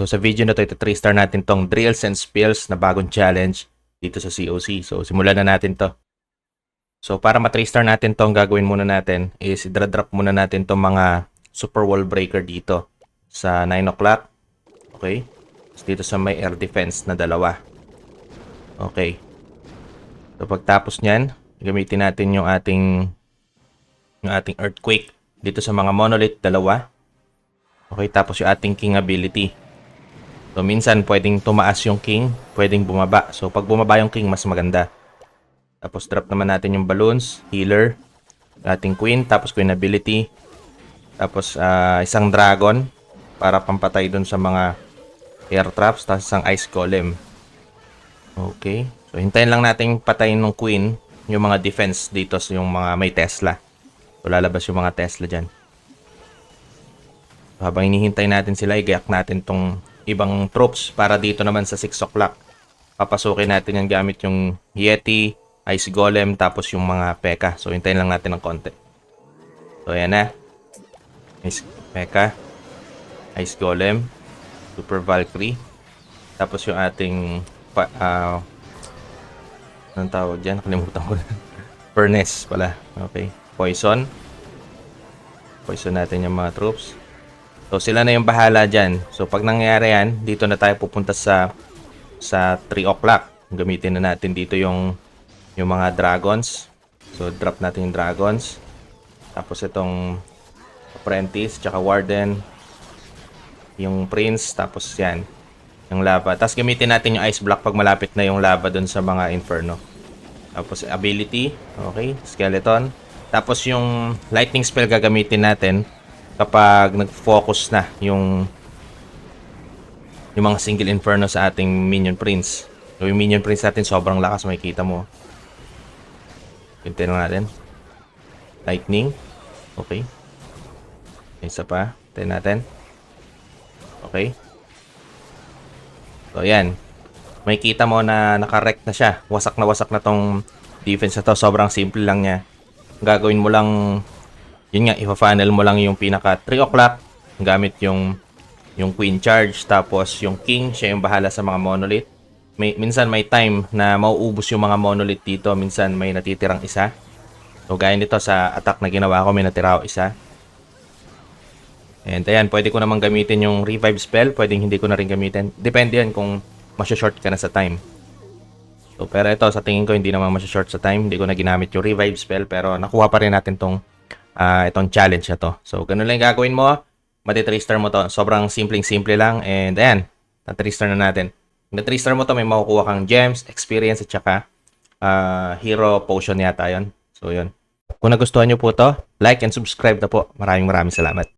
So sa video na to, ito 3 star natin tong Drills and Spills na bagong challenge dito sa COC. So simulan na natin to. So para ma 3 star natin tong gagawin muna natin is i-drop muna natin tong mga super wall breaker dito sa 9 o'clock. Okay? Tapos dito sa may air defense na dalawa. Okay. So pagtapos niyan, gamitin natin yung ating yung ating earthquake dito sa mga monolith dalawa. Okay, tapos yung ating king ability. So minsan pwedeng tumaas yung king, pwedeng bumaba. So pag bumaba yung king mas maganda. Tapos drop naman natin yung balloons, healer, ating queen, tapos queen ability. Tapos ah, isang dragon para pampatay dun sa mga air traps, tapos isang ice golem. Okay. So hintayin lang natin patayin ng queen yung mga defense dito sa yung mga may Tesla. So lalabas yung mga Tesla dyan. So, habang hinihintay natin sila, igayak natin tong ibang troops para dito naman sa 6 o'clock. Papasukin natin yan gamit yung Yeti, Ice Golem, tapos yung mga Pekka. So hintayin lang natin ng konti. So ayan na. Ice Pekka, Ice Golem, Super Valkyrie, tapos yung ating pa, ah, anong tawag dyan? Nakalimutan ko na. Furnace pala. Okay. Poison. Poison natin yung mga troops. So sila na yung bahala dyan. So pag nangyari yan, dito na tayo pupunta sa sa 3 o'clock. Gamitin na natin dito yung yung mga dragons. So drop natin yung dragons. Tapos itong apprentice, tsaka warden. Yung prince, tapos yan. Yung lava. Tapos gamitin natin yung ice block pag malapit na yung lava dun sa mga inferno. Tapos ability, okay, skeleton. Tapos yung lightning spell gagamitin natin kapag nag-focus na yung yung mga single inferno sa ating minion prince. Yung minion prince natin sobrang lakas, makikita mo. Hintayin lang natin. Lightning. Okay. Isa pa. Hintayin natin. Okay. So, yan. Makikita mo na nakarek na siya. Wasak na wasak na tong defense na to. Sobrang simple lang niya. Gagawin mo lang, yun nga, ipa-funnel mo lang yung pinaka 3 o'clock gamit yung yung queen charge tapos yung king siya yung bahala sa mga monolith. May, minsan may time na mauubos yung mga monolith dito minsan may natitirang isa. So gaya nito sa attack na ginawa ko may natira ako isa. And ayan pwede ko naman gamitin yung revive spell pwedeng hindi ko na rin gamitin. Depende yan kung masya-short ka na sa time. So pero ito sa tingin ko hindi naman masya-short sa time. Hindi ko na ginamit yung revive spell pero nakuha pa rin natin tong ah, itong challenge na to so ganun lang yung gagawin mo mati 3 star mo to. Sobrang simpleng-simple lang. And ayan, na 3 star na natin. Na 3 star mo to, may makukuha kang gems, experience, at saka ah, hero potion yata yon So yun. Kung nagustuhan nyo po to, like and subscribe na po. Maraming maraming salamat.